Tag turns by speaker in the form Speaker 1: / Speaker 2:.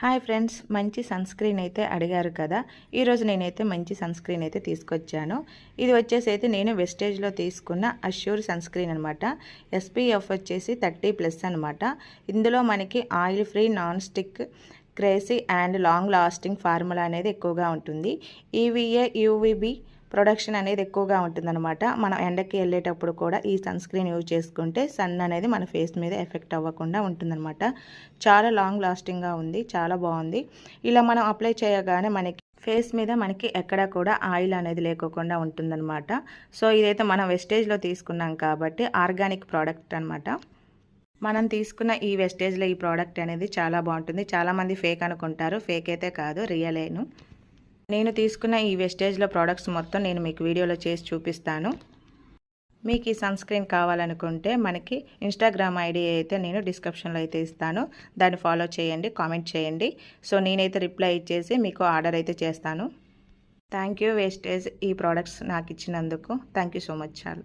Speaker 1: Hi friends మంచి sunscreen అయితే అడిగారు కదా. ఈరోజు నేనైతే మంచి సన్ స్క్రీన్ అయితే తీసుకొచ్చాను. ఇది వచ్చేసి అయితే నేను వెస్టేజ్లో తీసుకున్న అష్యూర్ సన్ స్క్రీన్ అనమాట ఎస్పీఎఫ్ వచ్చేసి థర్టీ ప్లస్ అనమాట ఇందులో మనకి oil free non stick greasy and long lasting formula అనేది ఎక్కువగా ఉంటుంది. ఈవీఏ యూవీబీ ప్రొడక్షన్ అనేది ఎక్కువగా ఉంటుందన్నమాట. మనం ఎండకి వెళ్ళేటప్పుడు కూడా ఈ సన్ స్క్రీన్ యూజ్ చేసుకుంటే సన్ అనేది మన ఫేస్ మీద ఎఫెక్ట్ అవ్వకుండా ఉంటుందన్నమాట. చాలా లాంగ్ లాస్టింగ్గా ఉంది చాలా బాగుంది. ఇలా మనం అప్లై చేయగానే మనకి ఫేస్ మీద మనకి ఎక్కడ కూడా ఆయిల్ అనేది లేకోకుండా ఉంటుందన్నమాట. సో ఇదైతే మనం వెస్టేజ్లో తీసుకున్నాం కాబట్టి ఆర్గానిక్ ప్రోడక్ట్ అనమాట మనం తీసుకున్న ఈ వెస్టేజ్లో ఈ ప్రోడక్ట్ అనేది చాలా బాగుంటుంది. చాలామంది ఫేక్ అనుకుంటారు. ఫేక్ అయితే కాదు రియలేను. నేను తీసుకున్న ఈ వెస్టేజ్లో ప్రోడక్ట్స్ మొత్తం నేను మీకు వీడియోలో చేసి చూపిస్తాను. మీకు ఈ సన్ స్క్రీన్ కావాలనుకుంటే మనకి ఇన్స్టాగ్రామ్ ఐడి అయితే నేను డిస్క్రిప్షన్లో అయితే ఇస్తాను. దాన్ని ఫాలో చేయండి కామెంట్ చేయండి. సో నేనైతే రిప్లై ఇచ్చేసి మీకు ఆర్డర్ అయితే చేస్తాను. థ్యాంక్ యూ వేస్టేజ్ ఈ ప్రోడక్ట్స్ నాకు ఇచ్చినందుకు. థ్యాంక్ యూ సో మచ్ చాలు